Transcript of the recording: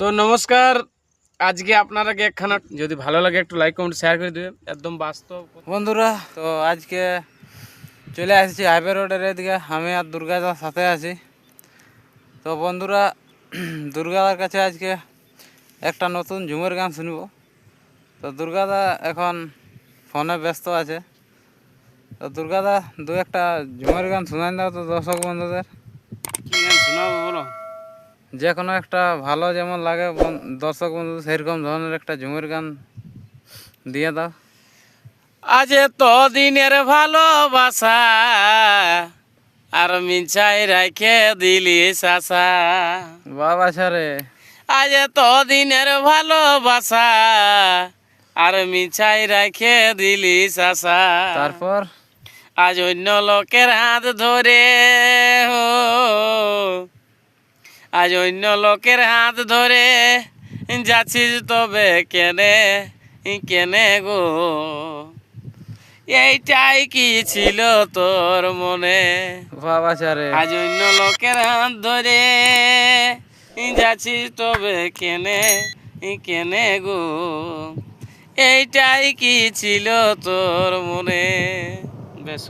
তো নমস্কার আজকে আপনারাকে একখানা যদি ভালো লাগে একটু লাইক কমেন্ট শেয়ার করে দেবেন। একদম বাস্তব বন্ধুরা তো আজকে চলে আসছি হাইওয়ে রোডের এদিকে। আমি আর দুর্গাদার সাথে আছি। তো বন্ধুরা দুর্গাদার কাছে আজকে একটা নতুন ঝুমের গান শুনব। তো দুর্গাদা এখন ফোনে ব্যস্ত আছে। তো দুর্গাদা দু একটা ঝুমের গান শোনাই দাও তো দর্শক বন্ধুদের। কি গান শোনাবো বলো? যে কোনো একটা ভালো যেমন লাগে দর্শক বন্ধু সেরকম ধরনের একটা ঝুমের গান দিয়ে দাও। আজ তো দিনের ভালোবাসা আর মিঞ্চাই রাখে দিলি সাসা। বাবা ছাড়ে আজ তো দিনের ভালোবাসা আর মিছাই রাখে দিলি সাসা। তারপর? আজ অন্য লোকের হাত ধরে হো আজ অন্য লোকের হাত ধরে যাচ্ছিস তবে কেনে কেনে গো? এইটাই কি ছিল তোর মনে? বাবা ছাড়ে আজ অন্য লোকের হাত ধরে যাচ্ছিস তবে কেনে কেনে গো? এইটাই কি ছিল তোর মনে? বেশ